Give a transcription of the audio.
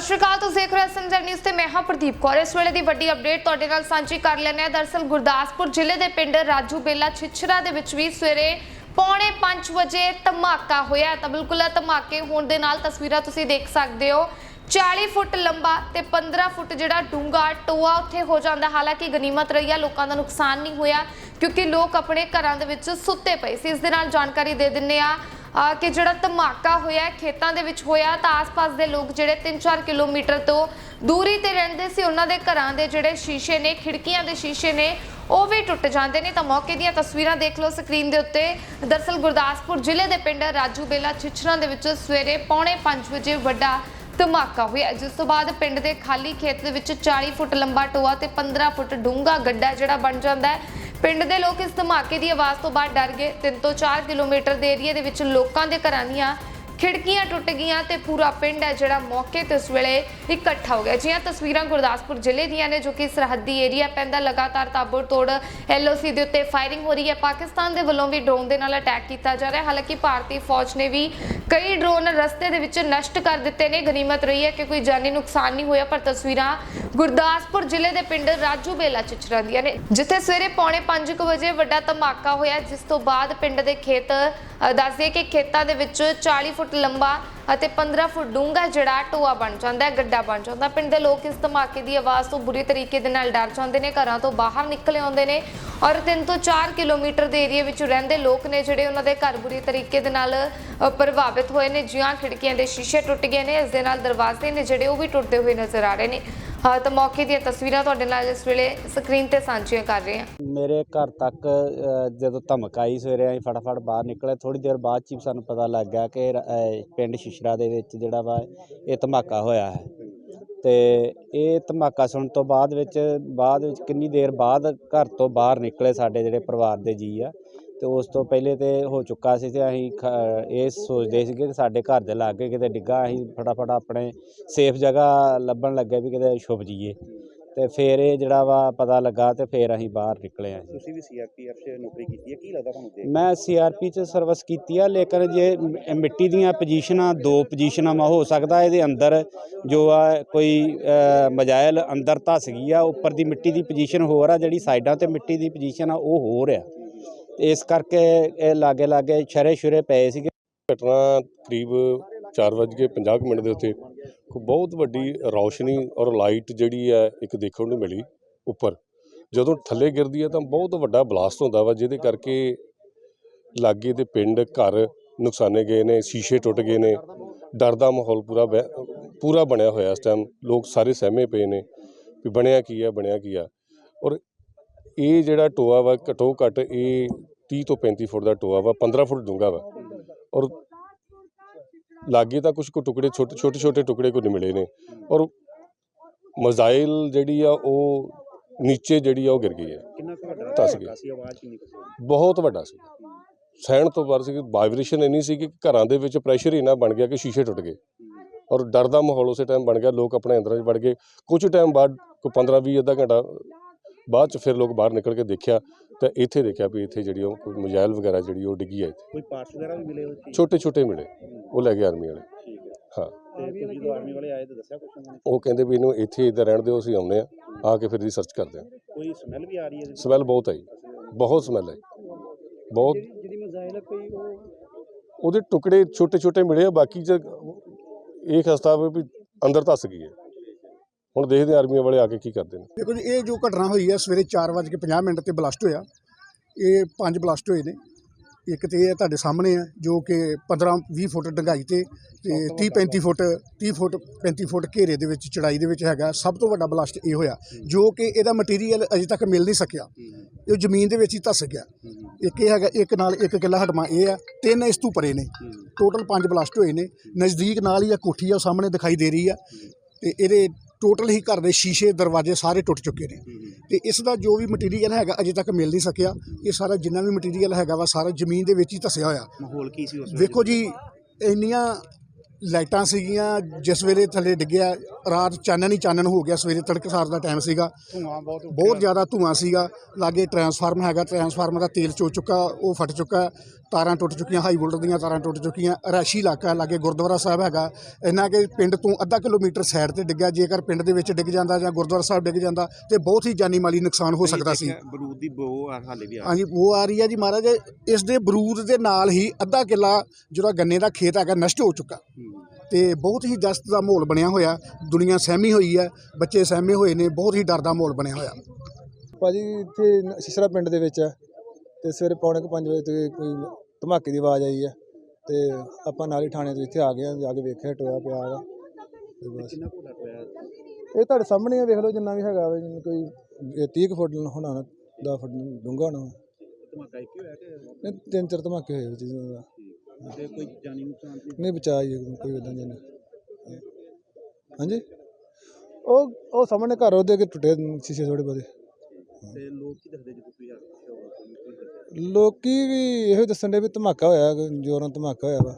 ਸਤਿ ਸ਼੍ਰੀ ਅਕਾਲ, ਤੁਸੀਂ ਦੇਖ ਰਹੇ ਹੋ ਐਸਐਮਜ਼ੈਡ ਨਿਊਜ਼ ਤੇ ਮੈਂ ਹਾਂ ਪ੍ਰਦੀਪ ਕੌਰ। ਇਸ ਵੇਲੇ ਦੀ ਵੱਡੀ ਅਪਡੇਟ ਤੁਹਾਡੇ ਨਾਲ ਸਾਂਝੀ ਕਰ ਲੈਂਦੇ ਹਾਂ। ਦਰਸਲ ਗੁਰਦਾਸਪੁਰ ਜ਼ਿਲ੍ਹੇ ਦੇ ਪਿੰਡ ਰਾਜੂ ਬੇਲਾ ਛਿਛਰਾ ਦੇ ਵਿੱਚ ਵੀ ਸਵੇਰੇ ਪੌਣੇ 5 ਵਜੇ ਧਮਾਕਾ ਹੋਇਆ ਤਾਂ ਬਿਲਕੁਲ ਧਮਾਕੇ ਹੋਣ ਦੇ ਨਾਲ ਤਸਵੀਰਾਂ ਤੁਸੀਂ ਦੇਖ ਸਕਦੇ ਹੋ। 40 ਫੁੱਟ ਲੰਬਾ ਤੇ 15 ਫੁੱਟ ਜਿਹੜਾ ਡੂੰਗਾ ਟੋਆ ਉੱਥੇ ਹੋ ਜਾਂਦਾ। ਹਾਲਾਂਕਿ ਗਨੀਮਤ ਰਹੀ ਆ ਲੋਕਾਂ ਦਾ ਨੁਕਸਾਨ ਨਹੀਂ ਹੋਇਆ ਕਿਉਂਕਿ ਲੋਕ ਆਪਣੇ ਘਰਾਂ ਦੇ ਵਿੱਚ ਸੁੱਤੇ ਪਏ ਸੀ। ਇਸ ਦੇ ਨਾਲ ਜਾਣਕਾਰੀ ਦੇ ਦਿੰਨੇ ਆ ਆ ਕਿ ਜਿਹੜਾ ਧਮਾਕਾ ਹੋਇਆ, ਖੇਤਾਂ ਦੇ ਵਿੱਚ ਹੋਇਆ, ਤਾਂ ਆਸ-ਪਾਸ ਦੇ ਲੋਕ ਜਿਹੜੇ 3-4 ਕਿਲੋਮੀਟਰ ਤੋਂ ਦੂਰੀ ਤੇ ਰਹਿੰਦੇ ਸੀ, ਉਹਨਾਂ ਦੇ ਘਰਾਂ ਦੇ ਜਿਹੜੇ ਸ਼ੀਸ਼ੇ ਨੇ, ਖਿੜਕੀਆਂ ਦੇ ਸ਼ੀਸ਼ੇ ਨੇ, ਉਹ ਵੀ ਟੁੱਟ ਜਾਂਦੇ ਨੇ। ਤਾਂ ਮੌਕੇ ਦੀਆਂ ਤਸਵੀਰਾਂ ਦੇਖ ਲਓ ਸਕਰੀਨ ਦੇ ਉੱਤੇ। ਦਰਸਲ ਗੁਰਦਾਸਪੁਰ ਜ਼ਿਲ੍ਹੇ ਦੇ ਪਿੰਡ ਰਾਜੂ ਬੇਲਾ ਛਿਛਰਾਂ ਦੇ ਵਿੱਚ ਸਵੇਰੇ ਪੌਣੇ 5 ਵਜੇ ਵੱਡਾ ਧਮਾਕਾ ਹੋਇਆ। ਜਿਸ ਤੋਂ ਬਾਅਦ ਪਿੰਡ ਦੇ ਖਾਲੀ ਖੇਤ ਦੇ ਵਿੱਚ 40 ਫੁੱਟ ਲੰਬਾ ਟੋਆ ਤੇ 15 ਫੁੱਟ ਡੂੰਘਾ ਗੱਡਾ ਜਿਹੜਾ ਬਣ ਜਾਂਦਾ ਹੈ। ਪਿੰਡ ਦੇ ਲੋਕ ਇਸ ਧਮਾਕੇ ਦੀ ਆਵਾਜ਼ ਤੋਂ ਬਾਅਦ ਡਰ ਗਏ। 3 ਤੋਂ 4 ਕਿਲੋਮੀਟਰ ਦੇ ਏਰੀਆ ਦੇ ਵਿੱਚ ਲੋਕਾਂ ਦੇ ਘਰਾਂ ਦੀਆਂ ਖਿੜਕੀਆਂ ਟੁੱਟ ਗਈਆਂ ਤੇ ਪੂਰਾ ਪਿੰਡ ਹੈ ਜਿਹੜਾ ਮੌਕੇ ਤੇ ਉਸ ਵੇਲੇ ਇਕੱਠਾ ਹੋ ਗਿਆ। ਜੀਆਂ ਤਸਵੀਰਾਂ ਗੁਰਦਾਸਪੁਰ ਜ਼ਿਲ੍ਹੇ ਦੀਆਂ ਨੇ ਜੋ ਕਿ ਸਰਹੱਦੀ ਏਰੀਆ ਪੈਂਦਾ। ਲਗਾਤਾਰ ਤਾਬੜਤੋੜ ਐਲਓਸੀ ਦੇ ਉੱਤੇ ਫਾਇਰਿੰਗ ਹੋ ਰਹੀ ਹੈ। ਪਾਕਿਸਤਾਨ ਦੇ ਵੱਲੋਂ ਵੀ ਡਰੋਨ ਦੇ ਨਾਲ ਅਟੈਕ ਕੀਤਾ ਜਾ ਰਿਹਾ। ਹਾਲਾਂਕਿ ਭਾਰਤੀ ਫੌਜ ਨੇ ਵੀ ਕਈ ਡਰੋਨ ਰਸਤੇ ਦੇ ਵਿੱਚ ਨਸ਼ਟ ਕਰ ਦਿੱਤੇ ਨੇ। ਗਨੀਮਤ ਰਹੀ ਹੈ ਕਿ ਕੋਈ ਜਾਨੀ ਨੁਕਸਾਨ ਨਹੀਂ ਹੋਇਆ, ਪਰ ਤਸਵੀਰਾਂ ਗੁਰਦਾਸਪੁਰ ਜ਼ਿਲ੍ਹੇ ਦੇ ਪਿੰਡ ਰਾਜੂ ਬੇਲਾ ਚਿਚਰਾਂ ਦੀਆਂ ਨੇ ਜਿੱਥੇ ਸਵੇਰੇ ਪੌਣੇ 5 ਵਜੇ ਵੱਡਾ ਧਮਾਕਾ ਹੋਇਆ। ਜਿਸ ਤੋਂ ਬਾਅਦ ਪਿੰਡ ਦੇ ਖੇਤ ਅ, ਦੱਸਦੇ ਕਿ ਖੇਤਾਂ ਦੇ ਵਿੱਚ 40 ਫੁੱਟ ਲੰਬਾ ਅਤੇ 15 ਫੁੱਟ ਡੂੰਘਾ ਜਿਹੜਾ ਟੋਆ ਬਣ ਜਾਂਦਾ ਹੈ ਗੱਡਾ ਬਣ ਜਾਂਦਾ। ਪਿੰਡ ਦੇ ਲੋਕ ਇਸ ਧਮਾਕੇ ਦੀ ਆਵਾਜ਼ ਤੋਂ ਬੁਰੀ ਤਰੀਕੇ ਦੇ ਨਾਲ ਡਰ ਜਾਂਦੇ ਨੇ ਘਰਾਂ ਤੋਂ ਬਾਹਰ ਨਿਕਲੇ ਆਉਂਦੇ ਨੇ ਔਰ 3 ਤੋਂ 4 ਕਿਲੋਮੀਟਰ ਦੇ ਏਰੀਆ ਵਿੱਚ ਰਹਿੰਦੇ ਲੋਕ ਨੇ ਜਿਹੜੇ ਉਹਨਾਂ ਦੇ ਘਰ ਬੁਰੀ ਤਰੀਕੇ ਦੇ ਨਾਲ ਪ੍ਰਭਾਵਿਤ ਹੋਏ ਨੇ। ਜਿਹਾਂ ਖਿੜਕੀਆਂ ਦੇ ਸ਼ੀਸ਼ੇ ਟੁੱਟ ਗਏ ਨੇ ਇਸ ਦੇ ਨਾਲ ਦਰਵਾਜ਼ੇ ਨੇ ਜਿਹੜੇ ਉਹ ਵੀ ਟੁੱਟਦੇ ਹੋਏ ਨਜ਼ਰ ਆ ਰਹੇ ਨੇ। ਹਾਂ, ਤਾਂ ਮੌਕੇ ਦੀਆਂ ਤਸਵੀਰਾਂ ਤੁਹਾਡੇ ਨਾਲ ਇਸ ਵੇਲੇ ਸਕਰੀਨ ਤੇ ਸਾਂਝੀਆਂ ਕਰ ਰਹੇ ਹਾਂ। ਮੇਰੇ ਘਰ ਤੱਕ ਜਦੋਂ ਧਮਕ ਆਈ ਸਵੇਰੇ ਅਸੀਂ ਫਟਾਫਟ ਬਾਹਰ ਨਿਕਲੇ ਥੋੜੀ ਦੇਰ ਬਾਅਦ 'ਚ ਸਾਨੂੰ ਪਤਾ ਲੱਗ ਗਿਆ ਕਿ ਪਿੰਡ ਸ਼ਿਸ਼ਰਾ ਦੇ ਵਿੱਚ ਜਿਹੜਾ ਵਾ, ਇਹ ਧਮਾਕਾ ਹੋਇਆ ਹੈ। ਤੇ ਇਹ ਧਮਾਕਾ ਸੁਣਨ ਤੋਂ ਬਾਅਦ ਵਿੱਚ ਬਾਅਦ ਵਿੱਚ ਕਿੰਨੀ ਦੇਰ ਬਾਅਦ ਘਰ ਤੋਂ ਬਾਹਰ ਨਿਕਲੇ ਸਾਡੇ ਜਿਹੜੇ ਪਰਿਵਾਰ ਦੇ ਜੀ ਆ ਤੇ ਉਸ ਤੋਂ ਪਹਿਲੇ ਤੇ ਹੋ ਚੁੱਕਾ ਸੀ ਤੇ ਅਸੀਂ ਖ- ਇਹ ਸੋਚਦੇ ਸੀਗੇ ਕਿ ਸਾਡੇ ਘਰ ਦੇ ਲਾਗੇ ਕਿਤੇ ਡਿੱਗਾ ਅਸੀਂ ਫਟਾਫਟ ਆਪਣੇ ਸੇਫ ਜਗ੍ਹਾ ਲੱਭਣ ਲੱਗੇ ਵੀ ਕਿਤੇ ਛੁਪ ਜਾਈਏ। ਤੇ ਫਿਰ ਇਹ ਜਿਹੜਾ ਵਾ ਪਤਾ ਲੱਗਾ ਤੇ ਫਿਰ ਅਸੀਂ ਬਾਹਰ ਨਿਕਲੇ ਆ। ਤੁਸੀਂ ਵੀ ਸੀਆਰਪੀਐਫ 'ਚ ਨੌਕਰੀ ਕੀਤੀ ਹੈ ਕੀ ਲੱਗਦਾ ਤੁਹਾਨੂੰ ਦੇਖ? ਮੈਂ ਸੀਆਰਪੀ ਚ ਸਰਵਿਸ ਕੀਤੀ ਆ ਲੇਕਿਨ ਜੇ ਮ- ਮਿੱਟੀ ਦੀਆਂ ਪੋਜੀਸ਼ਨਾਂ ਦੋ ਪੋਜੀਸ਼ਨਾਂ ਮਾ ਹੋ ਸਕਦਾ ਇਹਦੇ ਅੰਦਰ ਜੋ ਆ ਕੋਈ ਅ, ਮਜਾਇਲ ਅੰਦਰ ਧੱਸ ਗਈ ਆ ਉੱਪਰ ਦੀ ਮਿੱਟੀ ਦੀ ਪੋਜੀਸ਼ਨ ਹੋਰ ਆ ਜਿਹੜੀ ਸਾਈਡਾਂ ਤੇ ਮਿੱਟੀ ਦੀ ਪੋਜੀਸ਼ਨ ਆ ਉਹ ਹੋਰ ਆ। ਤੇ ਇਸ ਕਰਕੇ ਇਹ ਲਾਗੇ ਲਾਗੇ ਛਰੇ ਛੁਰੇ ਪਏ ਸੀਗੇ। ਘਟਨਾ ਕਰੀਬ 4:50 ਮਿੰਟ ਦੇ ਉੱਤੇ ਕੋ ਬਹੁਤ ਵੱਡੀ ਰੌਸ਼ਨੀ ਔਰ ਲਾਈਟ ਜਿਹੜੀ ਹੈ ਇੱਕ ਦੇਖਣ ਨੂੰ ਮਿਲੀ ਉੱਪਰ। ਜਦੋਂ ਥੱਲੇ ਗਿਰਦੀ ਹੈ ਤਾਂ ਬਹੁਤ ਵੱਡਾ ਬਲਾਸਟ ਹੁੰਦਾ ਵਾ, ਜਿਹਦੇ ਕਰਕੇ ਲਾਗੇ ਦੇ ਪਿੰਡ ਘਰ ਨੁਕਸਾਨੇ ਗਏ ਨੇ, ਸ਼ੀਸ਼ੇ ਟੁੱਟ ਗਏ ਨੇ, ਡਰ ਦਾ ਮਾਹੌਲ ਪੂਰਾ ਬੈ- ਪੂਰਾ ਬਣਿਆ ਹੋਇਆ ਇਸ ਟਾਈਮ ਲੋਕ ਸਾਰੇ ਸਹਿਮੇ ਪਏ ਨੇ ਵੀ ਬਣਿਆ ਕੀ ਹੈ, ਬਣਿਆ ਕੀ ਆ ਔਰ ਇਹ ਜਿਹੜਾ ਟੋਆ ਵਾ ਘੱਟੋ ਘੱਟ ਇਹ 30 ਤੋਂ 35 ਫੁੱਟ ਦਾ ਟੋਆ ਵਾ 15 ਫੁੱਟ ਡੂੰਘਾ ਵਾ। ਔਰ ਲਾਗੇ ਤਾਂ ਕੁਝ ਕੁ ਟੁਕੜੇ ਛੋਟੇ ਛੋਟੇ ਛੋਟੇ ਟੁਕੜੇ ਕੋ ਮਿਲੇ ਨੇ। ਔਰ ਮਜ਼ਾਈਲ ਜਿਹੜੀ ਆ ਉਹ ਨੀਚੇ ਜਿਹੜੀ ਆ ਉਹ ਗਿਰ ਗਈ ਹੈ। ਕਿੰਨਾ ਕੁ ਵੱਡਾ ਧੱਸ ਗਈ। ਕੁ ਬਹੁਤ ਵੱਡਾ ਸੀ। ਸਹਿਣ ਤੋਂ ਬਾਹਰ ਸੀ ਵਾਈਬ੍ਰੇਸ਼ਨ ਇੰਨੀ ਸੀ ਕਿ ਘਰਾਂ ਦੇ ਵਿੱਚ ਪ੍ਰੈਸ਼ਰ ਇੰਨਾ ਬਣ ਗਿਆ ਕਿ ਸ਼ੀਸ਼ੇ ਟੁੱਟ ਗਏ। ਔਰ ਡਰ ਦਾ ਮਾਹੌਲ ਉਸੇ ਟਾਈਮ ਬਣ ਗਿਆ ਲੋਕ ਆਪਣੇ ਅੰਦਰਾਂ 'ਚ ਵੜ ਗਏ। ਕੁਝ ਟਾਈਮ ਬਾਅਦ ਕੋਈ 15 20 ਅੱਧਾ ਘੰਟਾ ਬਾਅਦ ਚ ਫਿਰ ਲੋਕ ਬਾਹਰ ਨਿਕਲ ਕੇ ਦੇਖਿਆ ਤਾਂ ਇੱਥੇ ਦੇਖਿਆ ਵੀ ਇੱਥੇ ਜਿਹੜੀ ਉਹ ਕੋਈ ਮਜਾਇਲ ਵਗੈਰਾ ਜਿਹੜੀ ਉਹ ਡਿੱਗੀ ਹੈ ਇੱਥੇ। ਕੋਈ ਪਾਰਟਸ ਵਗੈਰਾ ਵੀ ਮਿਲੇ ਹੋਏ ਸੀ ਛੋਟੇ ਛੋਟੇ ਮਿਲੇ। ਉਹ ਲੈ ਗਏ ਆਰਮੀ ਵਾਲੇ। ਠੀਕ ਹੈ। ਹਾਂ। ਤੇ ਤੁਸੀਂ ਜਦੋਂ ਆਰਮੀ ਵਾਲੇ ਆਏ ਤਾਂ ਦੱਸਿਆ ਕੁਛ ਉਹਨਾਂ ਨੇ? ਉਹ ਕਹਿੰਦੇ ਵੀ ਇਹਨੂੰ ਇੱਥੇ ਇੱਧਰ ਰਹਿਣ ਦਿਓ ਅਸੀਂ ਆਉਂਦੇ ਆ ਆ ਕੇ ਫਿਰ ਰਿਸਰਚ ਕਰਦੇ ਆ ਕੋਈ ਸਮੈਲ ਵੀ ਆ ਰਹੀ ਹੈ? ਸਮੈਲ ਬਹੁਤ ਆਈ। ਬਹੁਤ ਸਮੈਲ ਆਈ। ਬਹੁਤ ਜਿਹਦੀ ਮਜ਼ਾਇਲ ਹੈ ਕੋਈ ਉਹ ਉਹਦੇ ਟੁਕੜੇ ਛੋਟੇ ਛੋਟੇ ਮਿਲੇ ਆ ਬਾਕੀ ਚ ਇਹ ਖਸਤਾ ਵੀ ਅੰਦਰ ਧੱਸ ਗਈ ਹੈ। ਹੁਣ ਦੇਖਦੇ ਆ ਆਰਮੀ ਵਾਲੇ ਆ ਕੇ ਕੀ ਕਰਦੇ ਨੇ। ਦੇਖੋ ਜੀ, ਇਹ ਜੋ ਘਟਨਾ ਹੋਈ ਹੈ ਸਵੇਰੇ 4:50 ਮਿੰਟ ਤੇ ਬਲਾਸਟ ਹੋਇਆ। ਇਹ ਪੰਜ ਬਲਾਸਟ ਹੋਏ ਨੇ। ਇੱਕ ਤੇ ਇਹ ਤੁਹਾਡੇ ਸਾਹਮਣੇ ਹੈ ਜੋ ਕਿ 15-20 ਫੁੱਟ ਡੂੰਘਾਈ ਤੇ ਤੇ 30-35 ਫੁੱਟ 30 ਫੁੱਟ 35 ਫੁੱਟ ਘੇਰੇ ਦੇ ਵਿੱਚ, ਚੜਾਈ ਦੇ ਵਿੱਚ ਹੈਗਾ। ਸਭ ਤੋਂ ਵੱਡਾ ਬਲਾਸਟ ਇਹ ਹੋਇਆ, ਜੋ ਕਿ ਇਹਦਾ ਮਟੀਰੀਅਲ ਅਜੇ ਤੱਕ ਮਿਲ ਨਹੀਂ ਸਕਿਆ। ਇਹ ਜ਼ਮੀਨ ਦੇ ਵਿੱਚ ਹੀ ਧੱਸ ਗਿਆ। ਇੱਕ ਇਹ ਹੈਗਾ, ਇੱਕ ਨਾਲ ਇੱਕ ਕਿੱਲਾ ਹਟਮਾ ਇਹ ਆ, ਤਿੰਨ ਇਸ ਤੋਂ ਪਰੇ ਨੇ। ਟੋਟਲ ਪੰਜ ਬਲਾਸਟ ਹੋਏ ਨੇ। ਨਜ਼ਦੀਕ ਨਾਲ ਹੀ ਆ ਕੋਠੀ ਆ ਉਹ ਸਾਹਮਣੇ ਦਿਖਾਈ ਦੇ ਰਹੀ ਆ। ਤੇ ਇਹਦੇ ਟੋਟਲ ਹੀ ਘਰ ਦੇ ਸ਼ੀਸ਼ੇ ਦਰਵਾਜ਼ੇ ਸਾਰੇ ਟੁੱਟ ਚੁੱਕੇ ਨੇ। ਤੇ ਇਸ ਦਾ ਜੋ ਵੀ ਮਟੀਰੀਅਲ ਹੈਗਾ ਅਜੇ ਤੱਕ ਮਿਲ ਨਹੀਂ ਸਕਿਆ। ਇਹ ਸਾਰਾ ਜਿੰਨਾ ਵੀ ਮਟੀਰੀਅਲ ਹੈਗਾ ਵਾ ਸਾਰਾ ਜ਼ਮੀਨ ਦੇ ਵਿੱਚ ਹੀ ਧਸਿਆ ਹੋਇਆ। ਮਾਹੌਲ ਕੀ ਸੀ ਉਸ ਵੇਲੇ? ਵੇਖੋ ਜੀ ਇੰਨੀਆਂ ਲਾਈਟਾਂ ਸੀਗੀਆਂ ਜਿਸ ਵੇਲੇ ਥੱਲੇ ਡਿੱਗਿਆ ਰਾਤ ਚਾਨਣ ਹੀ ਚਾਨਣ ਹੋ ਗਿਆ ਸਵੇਰੇ ਤੜਕਸਾਰ ਦਾ ਟਾਈਮ ਸੀਗਾ। ਧੂਆਂ ਬਹੁਤ ਬਹੁਤ ਜ਼ਿਆਦਾ ਧੂਆਂ ਸੀਗਾ ਲਾਗੇ ਟਰਾਂਸਫਾਰਮ ਹੈਗਾ ਟਰਾਂਸਫਾਰਮ ਦਾ ਤੇਲ ਚੋ ਚੁੱਕਾ ਉਹ ਫਟ ਚੁੱਕਾ ਤਾਰਾਂ ਟੁੱਟ ਚੁੱਕੀਆਂ ਹਾਈ ਵੋਲਟ ਦੀਆਂ ਤਾਰਾਂ ਟੁੱਟ ਚੁੱਕੀਆਂ ਰੈਸ਼ੀ ਇਲਾਕਾ ਲਾਗੇ ਗੁਰਦੁਆਰਾ ਸਾਹਿਬ ਹੈਗਾ। ਇੰਨਾ ਕਿ ਪਿੰਡ ਤੋਂ ਅੱਧਾ ਕਿਲੋਮੀਟਰ ਸਾਈਡ ਤੇ ਡਿੱਗਿਆ ਜੇਕਰ ਪਿੰਡ ਦੇ ਵਿੱਚ ਡਿੱਗ ਜਾਂਦਾ ਜਾਂ ਗੁਰਦੁਆਰਾ ਸਾਹਿਬ ਡਿੱਗ ਜਾਂਦਾ ਤੇ ਬਹੁਤ ਹੀ ਜਾਨੀ ਮਾਲੀ ਨੁਕਸਾਨ ਹੋ ਸਕਦਾ ਸੀ। ਬਰੂਦ ਦੀ ਬੋ ਹਾਲੇ ਵੀ ਆ। ਹਾਂਜੀ ਉਹ ਆ ਰਹੀ ਹੈ ਜੀ ਮਹਾਰਾਜ ਇਸ ਦੇ ਬਰੂਦ ਦੇ ਨਾਲ ਹੀ ਅੱਧਾ ਕਿੱਲਾ ਜਿਹੜਾ ਗੰਨੇ ਦਾ ਖੇਤ ਹੈਗਾ ਨਸ਼ਟ ਹੋ ਚੁੱਕਾ। ਤੇ ਬਹੁਤ ਹੀ ਦਸਤ ਦਾ ਮਾਹੌਲ ਬਣਿਆ ਹੋਇਆ। ਦੁਨੀਆ ਸਹਿਮੀ ਹੋਈ ਹੈ ਬੱਚੇ ਸਹਿਮੇ ਹੋਏ ਨੇ ਬਹੁਤ ਹੀ ਡਰ ਦਾ ਮਾਹੌਲ ਬਣਿਆ ਹੋਇਆ। ਭਾਜੀ ਇੱਥੇ ਸਿਸਰਾ ਪਿੰਡ ਦੇ ਵਿੱਚ ਹੈ ਤੇ ਸਵੇਰੇ ਪੌਣੇ ਕੁ ਪੰਜ ਵਜੇ ਤੇ ਕੋਈ ਧਮਾਕੇ ਦੀ ਆਵਾਜ਼ ਆਈ ਹੈ ਤੇ ਆਪਾਂ ਨਾਲ ਹੀ ਥਾਣੇ ਤੋਂ ਇੱਥੇ ਆ ਗਏ ਹਾਂ ਜਾ ਕੇ ਵੇਖਿਆ ਟੋਇਆ ਪਿਆ ਹੈਗਾ ਤੇ ਬਸ। ਇਹ ਤੁਹਾਡੇ ਸਾਹਮਣੇ ਹੀ ਆ, ਵੇਖ ਲਓ ਜਿੰਨਾ ਵੀ ਹੈਗਾ ਵਾ ਜਿਵੇਂ ਕੋਈ ਇਹ 30 ਕੁ ਫੁੱਟ ਹੋਣਾ 10 ਫੁੱਟ ਡੂੰਘਾ ਹੋਣਾ। ਧਮਾਕਾ ਇੱਕ ਹੀ ਹੋਇਆ ਕਿ ਤਿੰਨ ਚਾਰ ਧਮਾਕੇ ਹੋਏ ਦਾ। ਤੇ ਕੋਈ ਜਾਨੀ ਨੁਕਸਾਨ ਸੀ ਨਹੀਂ ਬਚਾ ਹੀ ਹੈ ਕੋਈ ਉਦਾਂ ਜਨ ਹਾਂਜੀ? ਉਹ ਉਹ ਸਾਹਮਣੇ ਘਰ ਉਹਦੇ ਅੱਗੇ ਟੁੱਟੇ ਸ਼ੀਸ਼ੇ ਥੋੜੇ ਬਹੁਤੇ। ਤੇ ਲੋਕ ਕੀ ਦੱਸਦੇ ਜਦੋਂ ਤੁਸੀਂ ਆ? ਕੇ ਲੋਕੀ ਵੀ ਇਹੋ ਦੱਸਣ ਦੇ ਵੀ ਧਮਾਕਾ ਹੋਇਆ ਜ਼ੋਰਾਂ ਧਮਾਕਾ ਹੋਇਆ ਵਾ।